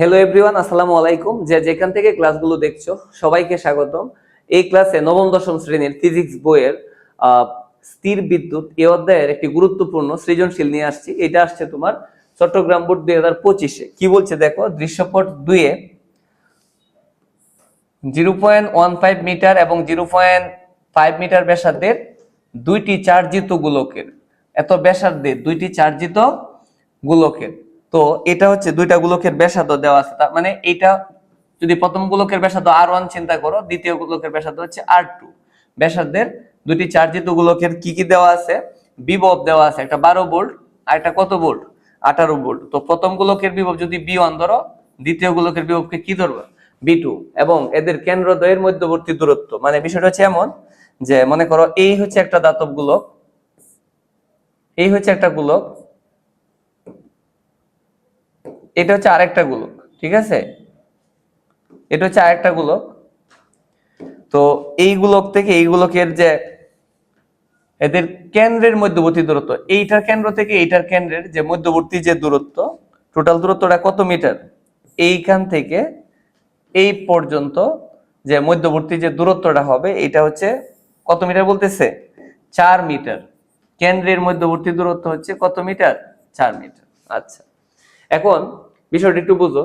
Hello everyone আসসালামু আলাইকুম। যে যেখান থেকে ক্লাসগুলো দেখছ, সবাইকে স্বাগতম। এই ক্লাসে নবম, দশম শ্রেণির ফিজিক্স বইয়ের স্থির বিদ্যুৎ এ অধ্যায়ের একটি গুরুত্বপূর্ণ সৃজনশীল নিয়ে আসছি। এটা আসছে তোমার চট্টগ্রাম বোর্ড দুই হাজার পঁচিশে। কি বলছে দেখো? দৃশ্যপট দুইয়ে। Zero point one five meter এবং জিরো পয়েন্ট ফাইভ মিটার ব্যাসার্ধের দুইটি চার্জিত গোলকের। এত ব্যাসার্ধের দুইটি চার্জিত গোলকের। তো এটা হচ্ছে দুইটা গোলকের ব্যাসার্ধ দেওয়া আছে। তার মানে এটা যদি প্রথম গোলকের ব্যাসার্ধ আর ওয়ান চিন্তা করো, দ্বিতীয় গোলকের ব্যাসার্ধ হচ্ছে আর টু। ব্যাসার্ধের দুইটি চার্জিত গোলকের কি কি দেওয়া আছে? বিভব দেওয়া আছে, একটা বারো ভোল্ট আর একটা কত ভোল্ট আঠারো ভোল্ট তো প্রথম গোলকের বিভব যদি বি ওয়ান ধরো, দ্বিতীয় গোলকের বিভবকে কি ধরবা? V two. এবং এদের কেন্দ্র কেন্দ্রদ্বয়ের মধ্যবর্তী দূরত্ব। মানে বিষয়টা হচ্ছে এমন যে, মনে করো এই হচ্ছে একটা দাতব গোলক, এই হচ্ছে একটা গোলক এটা হচ্ছে আরেকটা গোলক, ঠিক আছে? এটা হচ্ছে আরেকটা গোলক। তো এই গোলক থেকে এই গোলকের যে এদের কেন্দ্রের মধ্যবর্তী দূরত্ব, এইটার কেন্দ্র থেকে এইটার কেন্দ্রের যে মধ্যবর্তী যে দূরত্ব টোটাল দূরত্বটা কত মিটার? এইখান থেকে এই পর্যন্ত যে মধ্যবর্তী যে দূরত্বটা হবে, এটা হচ্ছে কত মিটার বলতেছে? চার মিটার। কেন্দ্রের মধ্যবর্তী দূরত্ব হচ্ছে কত মিটার? চার মিটার। আচ্ছা। এখন বিষয়টা একটু বুঝো।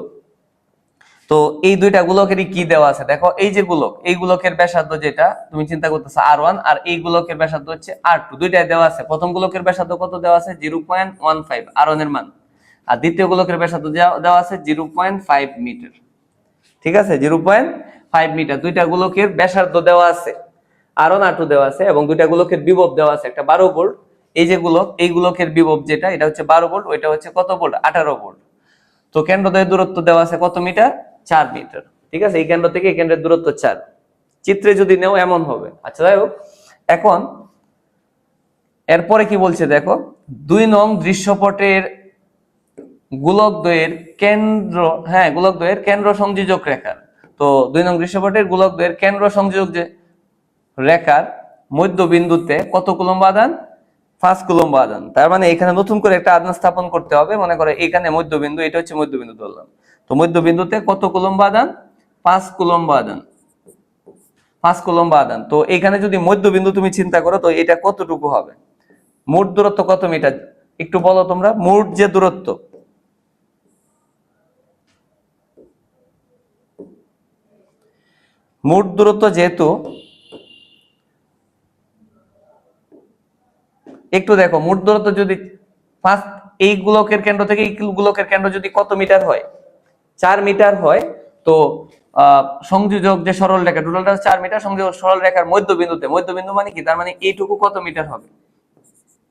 তো এই দুইটা গোলকেরই কি দেওয়া আছে? দেখো, এই যে গোলক, এই গোলকের ব্যাসার্ধ যেটা তুমি চিন্তা করতেছো আর ওয়ান, আর এই গোলকের ব্যাসার্ধ হচ্ছে আর টু। দুইটাই দেওয়া আছে। প্রথম গোলকের ব্যাসার্ধ কত দেওয়া আছে? Zero point one five, R ওয়ানের মান। আর দ্বিতীয় গোলকের ব্যাসার্ধ দেওয়া আছে জিরো পয়েন্ট ফাইভ মিটার। ঠিক আছে? Zero point five meter. দুইটা গোলকের ব্যাসার্ধ দেওয়া আছে। আর ওয়ান, আর টু দেওয়া আছে এবং দুইটা গোলকের বিভব দেওয়া আছে। একটা বারো ভোল্ট এই যে গোলক এই গোলকের বিভব যেটা, এটা হচ্ছে বারো ভোল্ট ওইটা হচ্ছে কত ভোল্ট আঠারো ভোল্ট তো কেন্দ্রদ্বয়ের দূরত্ব দেওয়া আছে কত মিটার? চার মিটার। ঠিক আছে? এই কেন্দ্র থেকে এই কেন্দ্রের দূরত্ব চার। চিত্রে যদি নেও, এমন হবে। আচ্ছা যাই হোক। এখন, এরপরে কি বলছে দেখো? দুই নং দৃশ্যপটের গোলকদ্বয়ের কেন্দ্র হ্যাঁ গোলকদ্বয়ের কেন্দ্র সংযোজক রেখার। তো দুই নং দৃশ্যপটের গোলকদ্বয়ের কেন্দ্র সংযোজক যে রেখার মধ্যবিন্দুতে কত কুলম্ব আদান পাঁচ কুলম্ব আদান। তার মানে এখানে নতুন করে একটা আদান স্থাপন করতে হবে। মনে করো এখানে মধ্যবিন্দু, এটা হচ্ছে মধ্যবিন্দু ধরলাম। তো মধ্যবিন্দুতে কত কুলম্ব আদান? পাঁচ কুলম্ব আদান। পাঁচ কুলম্ব আদান। তো এখানে যদি মধ্যবিন্দু তুমি চিন্তা করো, তো এটা কতটুকু হবে? মোট দূরত্ব কত মিটার? একটু বলো তোমরা। মোট যে দূরত্ব। মোট দূরত্ব যেহেতু একটু দেখো মোট দূরত্ব যদি ফার্স্ট এই গোলকের কেন্দ্র থেকে এই গোলকের কেন্দ্র যদি কত মিটার হয়? চার মিটার হয়, তো সংযোজক যে সরল রেখা টোটালটা চার মিটার, সংযোজক সরল রেখার মধ্যবিন্দুতে, মধ্যবিন্দু মানে কি? তার মানে এইটুকু কত মিটার হবে?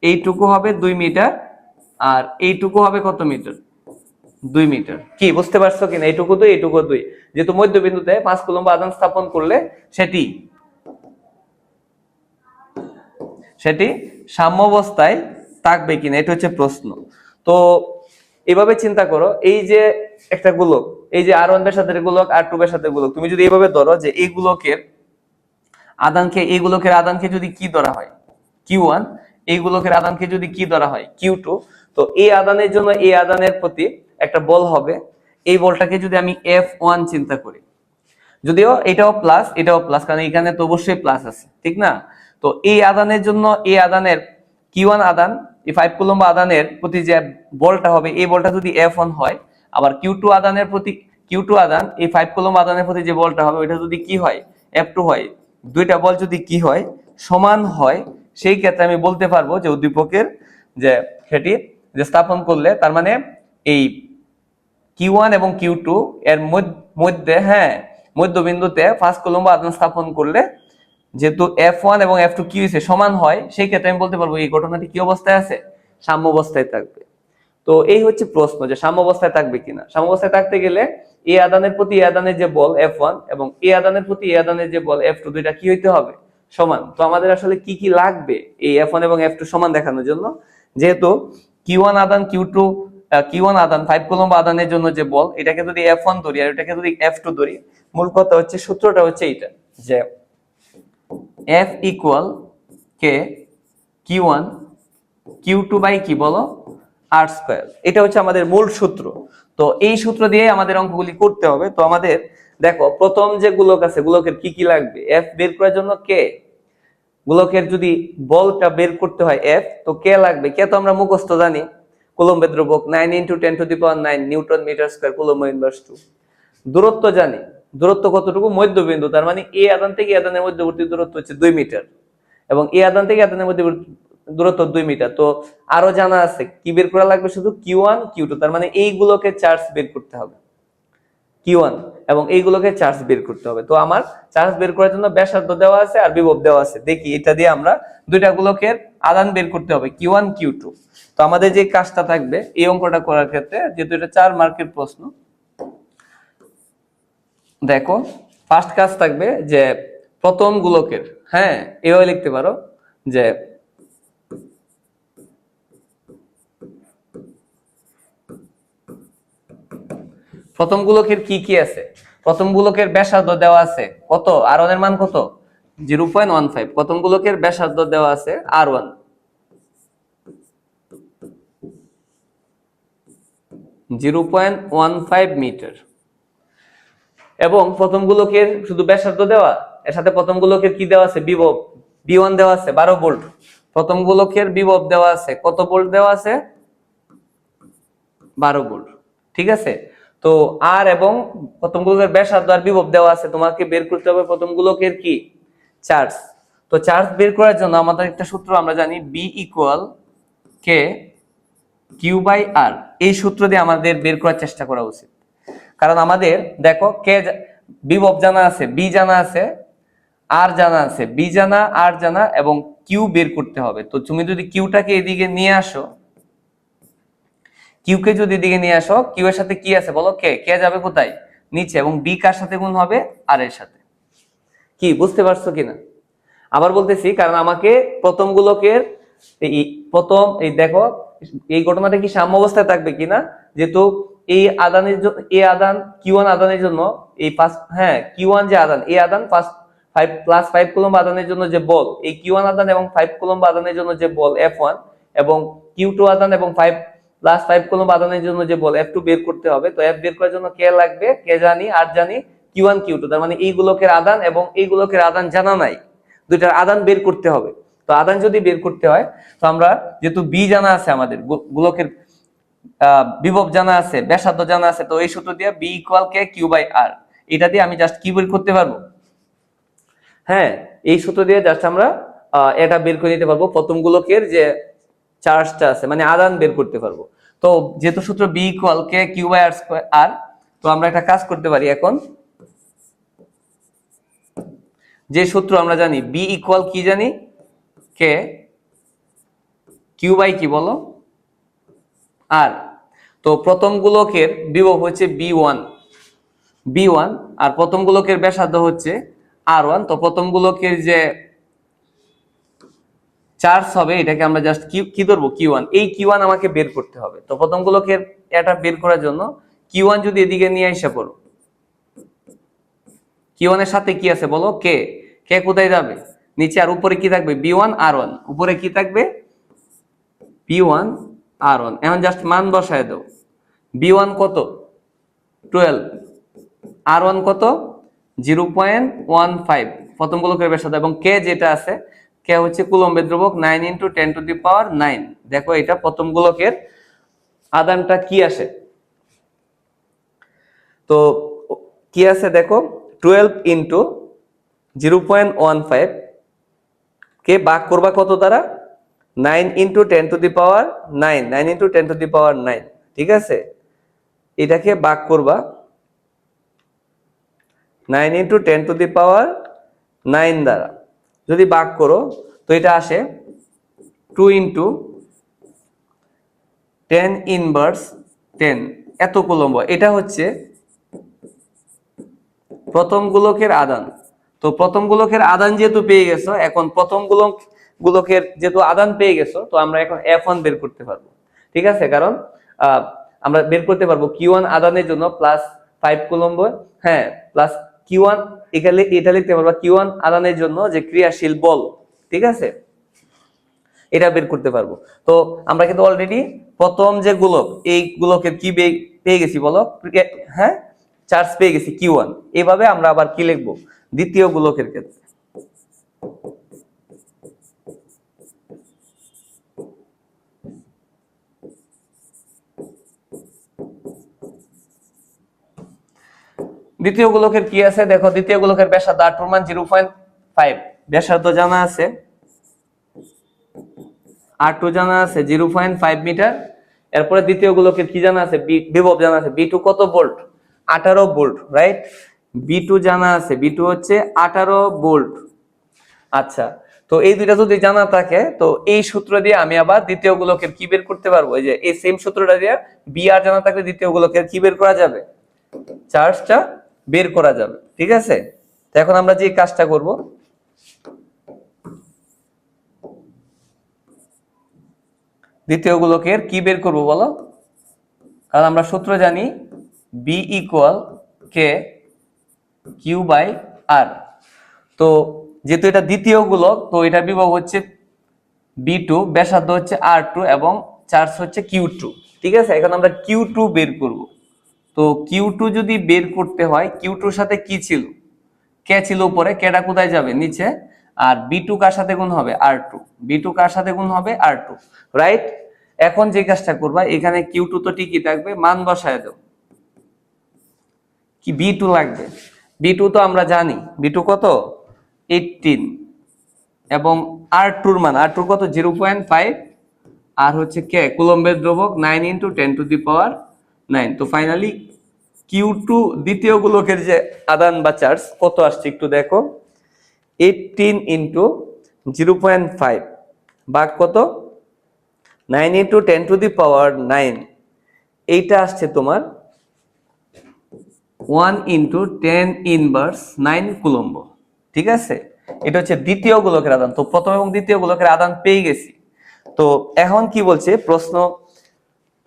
এইটুকু হবে দুই মিটার, আর এইটুকু হবে কত মিটার? দুই মিটার। কি, বুঝতে পারছ কিনা? এইটুকু দুই এইটুকু দুই। যেহেতু মধ্যবিন্দুতে পাঁচ কুলম্ব আদান স্থাপন করলে সেটি সেটি সাম্যাবস্থায় থাকবে কিনা, এটা হচ্ছে প্রশ্ন। তো এভাবে চিন্তা করো, এই যে একটা গোলক, এই যে আর ওয়ান ব্যাসার্ধের গোলক আর টু ব্যাসার্ধের গোলক, তুমি যদি এইভাবে ধরো যে এই গোলকের আদানকে, এই গোলকের আদানকে যদি কি ধরা হয়? কিউ ওয়ান এই গোলকের আদানকে যদি কি ধরা হয়? কিউ টু তো এই আদানের জন্য এই আদানের প্রতি একটা বল হবে। এই বলটাকে যদি আমি এফ ওয়ান চিন্তা করি, যদিও এটাও প্লাস এটাও প্লাস কারণ এখানে তো অবশ্যই প্লাস আছে, ঠিক না? তো এই আদানের জন্য এই আদানের কিউ ওয়ান আদান, এই ফাইভ কুলম্ব আদানের প্রতি যে বলটা হবে, এই বলটা যদি এফ ওয়ান হয়, আবার কিউ টু আদানের প্রতি কিউ টু আদান, এই ফাইভ কুলম্ব আদানের প্রতি যে বলটা হবে, ওইটা যদি কি হয় এফ টু হয়, দুইটা বল যদি কি হয়, সমান হয়, সেই ক্ষেত্রে আমি বলতে পারব যে উদ্দীপকের যে সেটি যে স্থাপন করলে, তার মানে এই কিউ ওয়ান এবং কিউ টু এর মধ্য- মধ্যে হ্যাঁ মধ্যবিন্দুতে ফার্স্ট কলম্ব আদান স্থাপন করলে যেহেতু এফ ওয়ান এবং এফ টু কি হয়েছে সমান হয়, সেই ক্ষেত্রে আমি বলতে পারব এই ঘটনাটি কি অবস্থায় আছে? সাম্য অবস্থায় থাকবে। তো এই হচ্ছে প্রশ্ন যে সাম্য অবস্থায় থাকবে কিনা। সাম্য অবস্থায় থাকতে গেলে এ আদানের প্রতি এই আদানের যে বল এফ ওয়ান এবং এ আদানের প্রতি এই আদানের যে বল এফ টু দুইটা কি হইতে হবে? সমান। তো আমাদের আসলে কি কি লাগবে এই এফ ওয়ান এবং এফ টু সমান দেখানোর জন্য? যেহেতু কিউ ওয়ান আদান কিউ টু কিউ ওয়ান আদান ফাইভ কলম্ব আদানের জন্য যে বল, এটাকে যদি এফ ওয়ান ধরি আর এটাকে যদি এফ টু ধরি, মূল কথা হচ্ছে সূত্রটা হচ্ছে এইটা যে F equal K Q one Q two by কি বলো আর স্কোয়ার এটা হচ্ছে আমাদের মূল সূত্র। তো এই সূত্র দিয়ে আমাদের অঙ্কগুলি করতে হবে। তো আমাদের, দেখো, প্রথম যে গোলক আছে, গোলকের কি কি লাগবে? এফ বের করার জন্য কে গোলকের যদি বলটা বের করতে হয় এফ তো কে লাগবে। কে তো আমরা মুখস্থ জানি। কুলম্বের দ্রবক nine into ten to the power nine newton meter square coulomb inverse two দূরত্ব জানি। দূরত্ব কতটুকু? মধ্যবিন্দু। তার মানে এ আদান থেকে আদানের মধ্যবর্তী দূরত্ব হচ্ছে দুই মিটার। এবং এ আদান থেকে আদানের মধ্যে দূরত্ব দুই মিটার। তো আরও জানা আছে, কি বের করা লাগবে শুধু? Q one, Q two. তার মানে এইগুলোকে চার্জ বের করতে হবে। Q one. এবং এইগুলোকে চার্জ বের করতে হবে। তো আমার চার্জ বের করার জন্য ব্যাসার্ধ দেওয়া আছে আর বিভব দেওয়া আছে। দেখি, এটা দিয়ে আমরা দুইটা গুলোকের আদান বের করতে হবে, কিউ ওয়ান, কিউ টু। তো আমাদের যে কাজটা থাকবে, এই অঙ্কটা করার ক্ষেত্রে, যেহেতু এটা চার মার্কের প্রশ্ন দেখো ফার্স্ট কাজ থাকবে যে প্রথম গুলোকের হ্যাঁ এভাবে লিখতে পারো, যে প্রথম গুলোকের কি কি আছে? প্রথম গুলোকের ব্যাসার্ধ দেওয়া আছে কত? আর এর মান কত? জিরো পয়েন্ট ওয়ান ফাইভ প্রথম গুলোকের ব্যাসার্ধ দেওয়া আছে R one zero point one five meter এবং প্রথম গুলোকের শুধু ব্যাসার্ধ দেওয়া, এর সাথে প্রথম গুলোকের কি দেওয়া আছে? বিভব বি ওয়ান দেওয়া আছে, বারো ভোল্ট প্রথম গুলোকের বিভব দেওয়া আছে, কত ভোল্ট দেওয়া আছে? বারো ভোল্ট ঠিক আছে? তো আর এবং প্রথম গুলোকের ব্যাসার্ধ আর বিভব দেওয়া আছে, তোমাকে বের করতে হবে প্রথম গুলোকের কি? চার্জ। তো চার্জ বের করার জন্য আমাদের একটা সূত্র আমরা জানি V equal K Q by R এই সূত্র দিয়ে আমাদের বের করার চেষ্টা করা উচিত। কারণ আমাদের, দেখো, কে বিভব জানা আছে, বি জানা আছে, আর জানা আছে, বি জানা, আর জানা, এবং কিউ বের করতে হবে। তো তুমি যদি কিউটাকে এদিকে নিয়ে আসো কিউ কে যদি এদিকে নিয়ে আসো কিউ এর সাথে কি আছে বলো? কে? কে যাবে কোথায়? নিচে, এবং বি কার সাথে গুণ হবে? আর এর সাথে। কি, বুঝতে পারছ কিনা? আবার বলতেছি, কারণ আমাকে প্রথম গুলোকের প্রথম, এই দেখো, এই ঘটনাটা কি সাম্য অবস্থায় থাকবে কিনা? যেহেতু এই আদানের জন্য এই আদান কিউ ওয়ান আদানের জন্য এই পাঁচ হ্যাঁ কিউ ওয়ান যে আদান, এই আদান পাঁচ ফাইভ প্লাস ফাইভ কুলম্ব আদানের জন্য যে বল, এই কিউ ওয়ান আদান এবং ফাইভ কুলম্ব আদানের জন্য যে বল এফ ওয়ান এবং কিউ টু আদান এবং ফাইভ প্লাস ফাইভ কুলম্ব আদানের জন্য যে বল এফ টু বের করতে হবে। তো এফ বের করার জন্য কে লাগবে? কে জানি? আর জানি কিউ ওয়ান কিউ টু তার মানে এইগুলোকের আদান এবং এইগুলোকের আদান জানা নাই। দুইটার আদান বের করতে হবে। তো আদান যদি বের করতে হয়, তো আমরা যেহেতু বি জানা আছে আমাদের গোলকের বিভব জানা আছে, ব্যাসার্ধ জানা আছে, তো এই সূত্র দিয়ে V equal K Q by R এটা দিয়ে আমি জাস্ট কি বের করতে পারব? হ্যাঁ এই সূত্র দিয়ে জাস্ট আমরা এটা বের করে নিতে পারব। প্রথম গোলকের যে চার্জটা আছে মানে আদান বের করতে পারব। তো যেহেতু সূত্র V equal K Q by R square আর তো আমরা একটা কাজ করতে পারি এখন। যে সূত্র আমরা জানি বি ইকুয়াল কি জানি? কে কিউ বাই কি বলো? আর তো প্রথম গোলকের বিভব হচ্ছে বি ওয়ান বি ওয়ান আর প্রথম গোলকের ব্যাসার্ধ হচ্ছে আর ওয়ান। তো প্রথম গোলকের যে চার্জ হবে, এটাকে আমরা জাস্ট কি কি ধরবো? Q one. এই কিউ ওয়ান আমাকে বের করতে হবে। তো প্রথম গোলকের এটা বের করার জন্য কিউ ওয়ান যদি এদিকে নিয়ে এসে পড়ো। কিউ ওয়ানের সাথে কি আছে বলো? কে? কে কোথায় যাবে? নিচে আর উপরে কি থাকবে? V one R one. উপরে কি থাকবে? বি ওয়ান আর ওয়ান এখন জাস্ট মান বসায় দাও বি ওয়ান কত? টুয়েলভ আর ওয়ান কত? জিরো পয়েন্ট ওয়ান ফাইভ প্রথম গোলকের ব্যাসার্ধ এবং কে যেটা আছে কে হচ্ছে কুলম্বের ধ্রুবক nine into ten to the power nine দেখো এটা প্রথম গোলকের আদানটা কি আসে? তো কি আছে দেখো? Twelve into zero point one five কে বাক করবা কত দ্বারা? Nine into ten to the power nine nine into ten to the power nine, ঠিক আছে? এটাকে বাক করবা। Nine into ten to the power nine দ্বারা। যদি বাক করো, তো এটা আসে two into ten inverse ten. এত কুলম্ব। এটা হচ্ছে প্রথম গোলকের আদান। তো প্রথম গোলকের আদান যেহেতু পেয়ে গেছো, এখন প্রথম গোলক গোলকের যেহেতু আদান পেয়ে গেছো, তো আমরা এখন এফ ওয়ান বের করতে পারব। ঠিক আছে? কারণ আমরা বের করতে পারব কিউ ওয়ান আদানের জন্য প্লাস ফাইভ কুলম্ব হ্যাঁ প্লাস কিউ ওয়ান এখানে, এটা লিখতে পারব কিউ ওয়ান আদানের জন্য যে ক্রিয়াশীল বল। ঠিক আছে? এটা বের করতে পারব। তো আমরা কিন্তু অলরেডি প্রথম যে গোলক, এই গোলকের কি পেয়ে গেছি বলো? হ্যাঁ? চার্জ পেয়ে গেছি কিউ ওয়ান এভাবে আমরা আবার কি লিখব? দ্বিতীয় গোলকের ক্ষেত্রে। দ্বিতীয় গোলকের কি আছে? দেখো, দ্বিতীয় গোলকের ব্যাসার্ধ আর টুর মান জিরো পয়েন্ট ফাইভ ব্যাসার্ধ জানা আছে। আর টু জানা আছে, জিরো পয়েন্ট ফাইভ মিটার এরপরে দ্বিতীয় গোলকের কি জানা আছে? বিভব জানা আছে। বি টু কত বোল্ট আঠারো বোল্ট রাইট বি টু জানা আছে। বি টু হচ্ছে আঠারো বোল্ট আচ্ছা তো এই দুইটা যদি জানা থাকে, তো এই সূত্র দিয়ে আমি আবার দ্বিতীয় গোলকের কি বের করতে পারব? এই যে, এই সেম সূত্রটা দিয়ে বি আর জানা থাকলে দ্বিতীয় গোলকের কি বের করা যাবে? চার্জটা বের করা যাবে, ঠিক আছে? তো এখন আমরা যে কাজটা করব দ্বিতীয় গোলকের কি বের করব বলো? কারণ আমরা সূত্র জানি V equal K Q by R তো যেহেতু এটা দ্বিতীয় গোলক তো এটা বিভব হচ্ছে বি টু ব্যাসার্ধ হচ্ছে আর টু এবং চার্জ হচ্ছে কিউ টু ঠিক আছে? এখন আমরা কিউ টু বের করব। তো কিউ টু যদি বের করতে হয় কিউ টুর সাথে কি ছিল? কে ছিল উপরে? কেটা কোথায় যাবে? নিচে। আর বি টু কার সাথে গুণ হবে? আর টু বি টু কার সাথে গুণ হবে? আর টু রাইট এখন যে কাজটা করবা, এখানে কিউ টু তো ঠিকই থাকবে, মান বসায় দাও। কি বি টু লাগবে? বি টু তো আমরা জানি। বি টু কত? এইটিন এবং আর টুর মান আর টুর কত? জিরো পয়েন্ট ফাইভ আর হচ্ছে কে? কুলম্বের দ্রবক nine into ten to the power nine তো ফাইনালি কিউ টু দ্বিতীয় গোলকের যে আদান বা চার্জ কত আসছে একটু দেখো। Eighteen into zero point five বাঘ কত? Nine into ten to the power nine এইটা আসছে তোমার one into ten inverse nine coulomb, ঠিক আছে? এটা হচ্ছে দ্বিতীয় গোলকের আদান। তো প্রথম এবং দ্বিতীয় গোলকের আদান পেয়ে গেছি। তো এখন কি বলছে? প্রশ্ন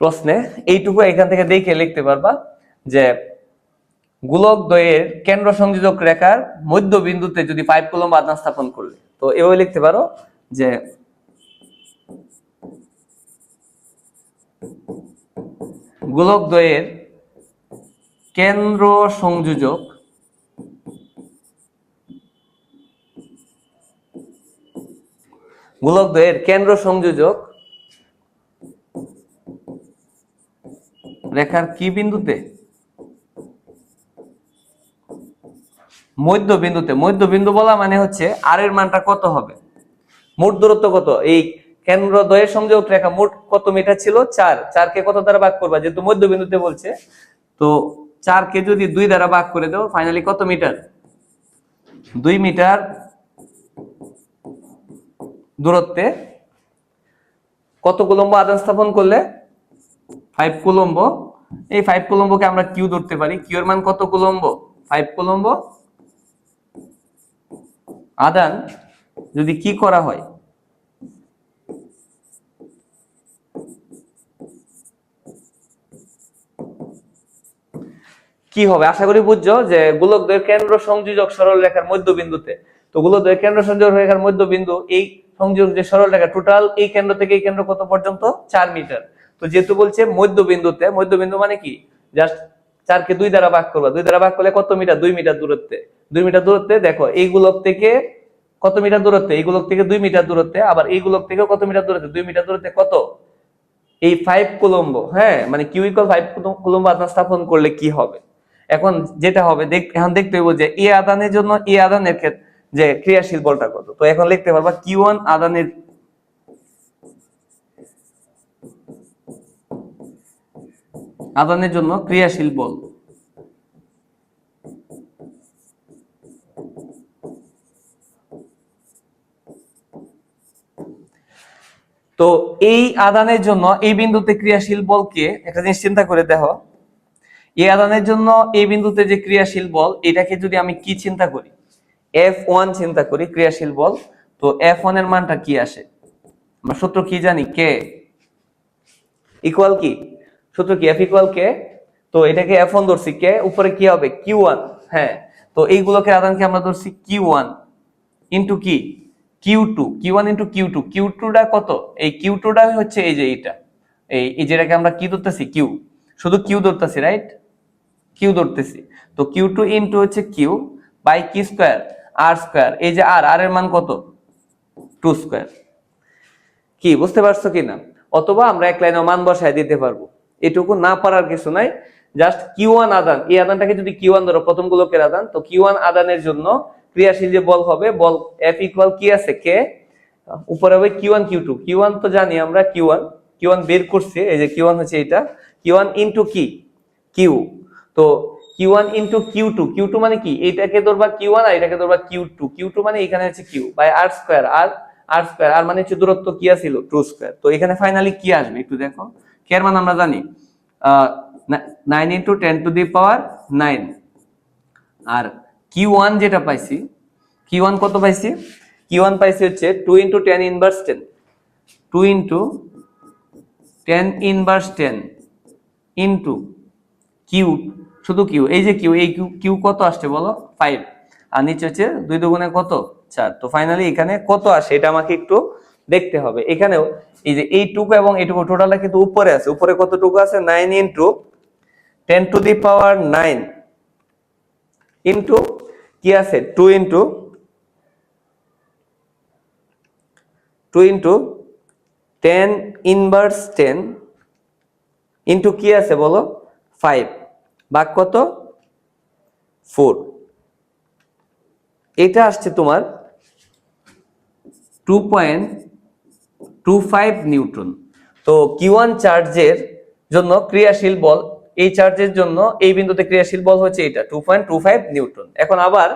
প্রশ্নে এইটুকু এখান থেকে দেখে লিখতে পারবা যে গোলক দ্বয়ের কেন্দ্র সংযোজক রেখার মধ্যবিন্দুতে যদি ফাইভ কুলম্ব আদান স্থাপন করলে, তো এভাবে লিখতে পারো যে গোলক দ্বয়ের কেন্দ্র সংযোজক গোলক দ্বয়ের কেন্দ্র সংযোজক রেখার কি বিন্দুতে? মধ্য বিন্দুতে। মধ্য বিন্দু বলা মানে হচ্ছে আর এর মানটা কত হবে? মোট দূরত্ব কত? এই কেন্দ্র দ্বয়ের সংযোগ রেখা মোট কত মিটার ছিল? চার। চারকে কত দ্বারা ভাগ করবা? যেহেতু মধ্য বিন্দুতে বলছে, তো চারকে যদি দুই দ্বারা ভাগ করে দাও ফাইনালি কত মিটার? দুই মিটার দূরত্বে কত কুলম্ব আদান স্থাপন করলে ফাইভ কুলম্ব। এই ফাইভ কুলম্বকে আমরা কিউ ধরতে পারি। কিউ এর মান কত কুলম্ব? Five coulomb. আদান, যদি কি করা হয়? কি হবে? আশা করি বুঝছ যে গোলকদ্বয়ের কেন্দ্র সংযোজক সরল রেখার মধ্যবিন্দুতে। তো গোলকদ্বয়ের কেন্দ্র সংযোজক রেখার মধ্যবিন্দু এই সংযোগ যে সরল রেখা টোটাল এই কেন্দ্র থেকে এই কেন্দ্র কত পর্যন্ত? চার মিটার তো যেহেতু বলছে মধ্যবিন্দুতে, মধ্যবিন্দু মানে কি? জাস্ট চারকে দুই দ্বারা ভাগ করবা। দুই দ্বারা ভাগ করলে কত মিটার? দুই মিটার দূরত্বে। দুই মিটার দূরত্বে দেখো, এই গোলক থেকে কত মিটার দূরত্বে? এই গোলক থেকে দুই মিটার দূরত্বে। আবার এই গোলক থেকে কত মিটার দূরত্বে? দুই মিটার দূরত্বে কত? এই ফাইভ কুলম্ব হ্যাঁ? মানে কিউ ফাইভ কুলম্ব আদান স্থাপন করলে কি হবে? এখন যেটা হবে এখন দেখতে হইব যে এ আদানের জন্য এ আদানের ক্ষেত্রে যে ক্রিয়াশীল বলটা কত? তো এখন লিখতে পারবা কিউ ওয়ান আদানের আদানের জন্য ক্রিয়াশীল বল। তো এই আদানের জন্য এই বিন্দুতে ক্রিয়াশীল বলকে একটা জিনিস চিন্তা করে দেখো। এই আদানের জন্য এই বিন্দুতে যে ক্রিয়াশীল বল, এটাকে যদি আমি কি চিন্তা করি? এফ ওয়ান চিন্তা করি, ক্রিয়াশীল বল। তো এফ ওয়ানের মানটা কি আসে? আমরা সূত্র কি জানি? কে ইকুয়াল কি? সূত্র কি? এফ ইকুয়াল কে তো এটাকে এফ ওয়ান ধরছি। কে উপরে কি হবে? কিউ ওয়ান হ্যাঁ। তো এইগুলোকে আদানকে আমরা ধরছি? কিউ ওয়ান ইন্টু কি? Q two Q one into Q two Q টুটা কত? এই কিউ টুটা হচ্ছে এই যে এইটা। এই যেটাকে আমরা কি ধরতেছি? কিউ শুধু কিউ ধরতেছি রাইট কিউ ধরতেছি। তো কিউ টু ইন্টু হচ্ছে কিউ বাই কি স্কোয়ার আর স্কোয়ার এই যে আর আর এর মান কত? টু স্কোয়ার কি, বুঝতে পারছ কি না অথবা আমরা এক লাইনে মান বসায় দিতে পারব। এটুকু না পারার কিছু নাই। জাস্ট কিউ ওয়ান আদান। এই আদানটাকে যদি কিউ ওয়ান ধরো, প্রথম গোলকের আদান, তো কিউ ওয়ান আদানের জন্য ক্রিয়াশীল যে বল হবে, বল এফ ইকুয়াল কি আছে? কে উপরে হবে Q one Q two Q one তো জানি আমরা কিউ ওয়ান কিউ ওয়ান বের করছে, এই যে কিউ ওয়ান হচ্ছে এটা কিউ ওয়ান ইন্টু কি? কিউ তো Q one into Q two Q two মানে কি? এটাকে ধরবা কিউ ওয়ান আর এটাকে ধরবা কিউ টু কিউ টু মানে এখানে হচ্ছে কিউ বাই আর স্কোয়ার আর আর স্কোয়ার আর মানে হচ্ছে দূরত্ব কি আছিল? টু স্কোয়ার তো এখানে ফাইনালি কি আসবে? একটু দেখো। এর মান আমরা জানি nine into ten to the power nine R Q one যেটা পাইছি কি ওয়ান কত পাইছি? কি ওয়ান পাইছি হচ্ছে two into ten inverse ten two into ten inverse ten into Q শুধু কিউ এই যে কিউ এই কিউ কিউ কত আসছে বলো? ফাইভ আর নিচে হচ্ছে দুই দুগুণে কত? চার। তো ফাইনালি এখানে কত আসে, এটা আমাকে একটু দেখতে হবে। এখানেও এই যে এইটুকু এবং এইটুকু টোটালটা কিন্তু উপরে আছে। উপরে কতটুকু আছে? Nine into ten to the power nine into কি আছে? Two into two into ten inverse ten into কি আছে বলো? ফাইভ বাক কত? ফোর এটা আসছে তোমার two point two five newton তো কিউ চার্জের জন্য ক্রিয়াশীল বল, এই চার্জের জন্য এই বিন্দুতে ক্রিয়াশীল বল হচ্ছে এটা two point two five newton এখন আবার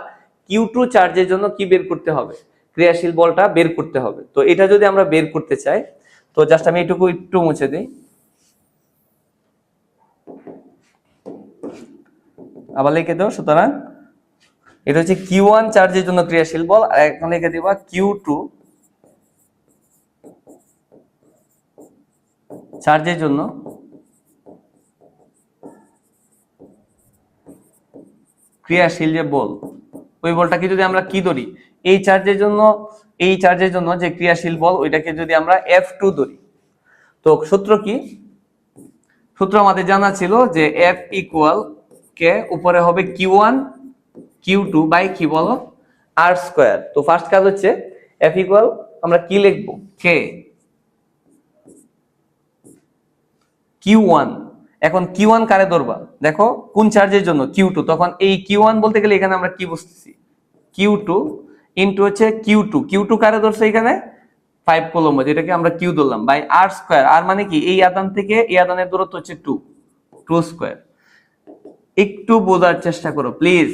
কিউ টু চার্জের জন্য কি বের করতে হবে? ক্রিয়াশীল বলটা বের করতে হবে। তো এটা যদি আমরা বের করতে চাই, তো জাস্ট আমি এটুকু, একটু মুছে দিই। আবার লিখে দাও, সুতরাং এটা হচ্ছে কিউ ওয়ান চার্জের জন্য ক্রিয়াশীল বল, আর এখন লিখে দিবা কিউ টু চার্জের জন্য ক্রিয়াশীল যে বল। ওই বলটাকে যদি আমরা কি ধরি? এই চার্জের জন্য, এই চার্জের জন্য যে ক্রিয়াশীল বল, ওইটাকে যদি আমরা এফ টু ধরি। তো সূত্র কি? সূত্র আমাদের জানা ছিল যে এফ ইকুয়াল কে উপরে হবে Q one Q two by কি বলো? আর স্কোয়ার তো ফার্স্ট কাজ হচ্ছে এফ ইকুয়াল আমরা কি লিখব? কে কিউ ওয়ান এখন কিউ ওয়ান কারে ধরবা? দেখো, কোন চার্জের জন্য? কিউ টু তখন এই কিউ ওয়ান বলতে গেলে এখানে আমরা কি বুঝতেছি? কিউ টু ইন্টু হচ্ছে কিউ টু কিউ টু কারে ধরছে এখানে? ফাইভ কলম যেটাকে আমরা কিউ ধরলাম বাই আর স্কোয়ার আর মানে কি? এই আদান থেকে এই আদানের দূরত্ব হচ্ছে টু টু স্কোয়ার একটু বোঝার চেষ্টা করো প্লিজ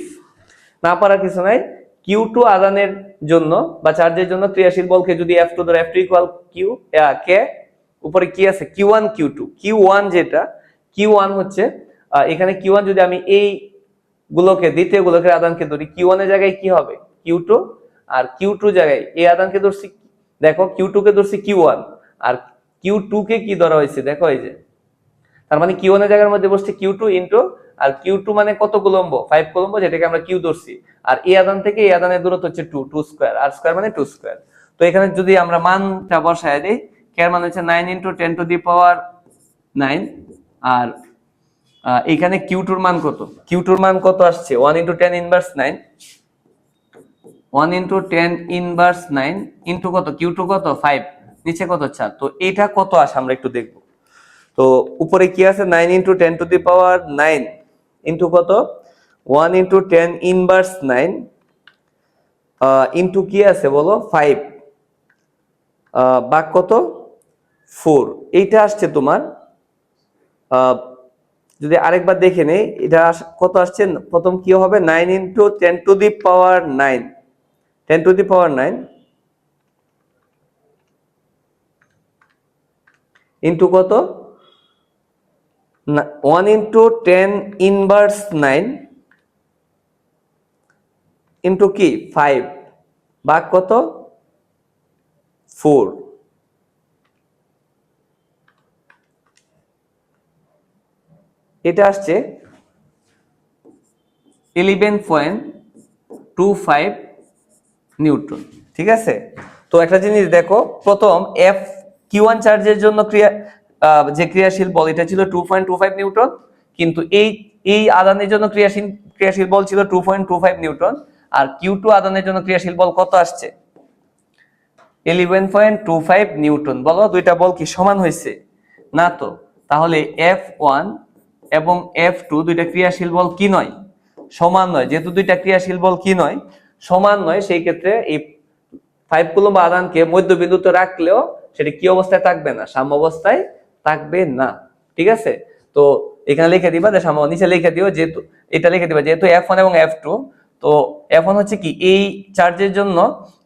না পারা কিছু নাই। কিউ টু আদানের জন্য বা চার্জের জন্য ক্রিয়াশীল বলকে যদি এফ টু ধরো এফ টু ইকুয়াল কিউ কে উপরে কি আছে? Q one Q two Q one যেটা কিউ ওয়ান হচ্ছে এখানে কিউ ওয়ান যদি আমি এই গুলোকে, দ্বিতীয় গুলোকে আদানকে ধরি কিউ ওয়ানের জায়গায় কি হবে? কিউ টু আর কিউ টু জায়গায় এই আদানকে ধরছি, দেখো কিউ টু কে ধরছি কিউ ওয়ান আর কিউ টু কে কি ধরা হয়েছে? দেখো এই যে। তার মানে কিউ ওয়ানের জায়গার মধ্যে বসছে কিউ টু ইন্টু আর কিউ টু মানে কত কুলম্ব? ফাইভ কুলম্ব, যেটাকে আমরা কিউ ধরছি। আর এই আদান থেকে এই আদানের দূরত্ব হচ্ছে two two square r square মানে টু স্কোয়ার তো এখানে যদি আমরা মানটা বসায় দিই কেয়ার মানে হচ্ছে nine into ten to the power nine আর এখানে কিউ টুর মান কত? কিউ টুর মান কত আসছে? One into ten inverse nine one into ten inverse nine into কত? কিউ টু কত? ফাইভ নিচে কত চার? তো এটা কত আসে আমরা একটু দেখব। তো উপরে কি আছে? Nine into ten to the power nine into কত? One into ten inverse nine into কি আছে বলো? ফাইভ বাক কত? ফোর, এইটা আসছে তোমার যদি আরেকবার দেখে নেই, এটা কত আসছে? প্রথম কি হবে? Nine into ten to the power nine. Ten to the power nine into কত? One into ten inverse nine into কি? ফাইভ। বাক কত? ফোর। এটা আসছে eleven point two five newton ঠিক আছে? তো একটা জিনিস দেখো, প্রথম এফ কিউ ওয়ান চার্জের জন্য ক্রিয়া যে ক্রিয়াশীল বল, এটা ছিল two point two five newton কিন্তু এই এই আদানের জন্য ক্রিয়াশীল ক্রিয়াশীল বল ছিল two point two five newton আর কিউ টু আদানের জন্য ক্রিয়াশীল বল কত আসছে? Eleven point two five newton বলো দুইটা বল কি সমান হয়েছে? না তো, তাহলে এফ ওয়ান এবং এফ টু দুইটা ক্রিয়াশীল বল কি নয়? সমান নয়। যেহেতু দুইটা ক্রিয়াশীল বল কি নয়? সমান নয়, সেই ক্ষেত্রে এই ফাইভ কুলম্ব আদানকে মধ্যবিন্দুতে রাখলেও সেটা কি অবস্থায় থাকবে না? সাম্য অবস্থায় থাকবে না। ঠিক আছে? তো এখানে লিখে দিবা, যে সাম্য নিচে লিখে দিও, যেহেতু এটা লিখে দিবা, যেহেতু এফ ওয়ান এবং এফ টু তো এফ ওয়ান হচ্ছে কি? এই চার্জের জন্য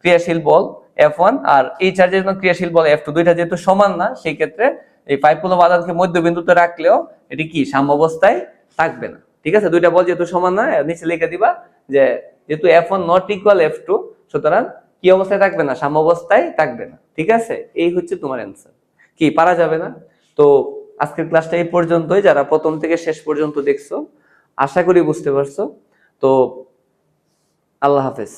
ক্রিয়াশীল বল এফ ওয়ান আর এই চার্জের জন্য ক্রিয়াশীল বল এফ টু দুইটা যেহেতু সমান না, সেই ক্ষেত্রে এই ফাইভ কুলম্ব আদানকে মধ্যবিন্দুতে রাখলেও এটি কি সাম্য অবস্থায় থাকবে না। ঠিক আছে? দুইটা বল যেহেতু সমান না নিচে লিখে দিবা যে যেহেতু F one not equal F two সুতরাং কি অবস্থায় থাকবে না? সাম্য অবস্থায় থাকবে না। ঠিক আছে? এই হচ্ছে তোমার অ্যান্সার কি, পারা যাবে না? তো আজকের ক্লাসটা এই পর্যন্তই। যারা প্রথম থেকে শেষ পর্যন্ত দেখছ, আশা করি বুঝতে পারছ। তো আল্লাহ হাফেজ।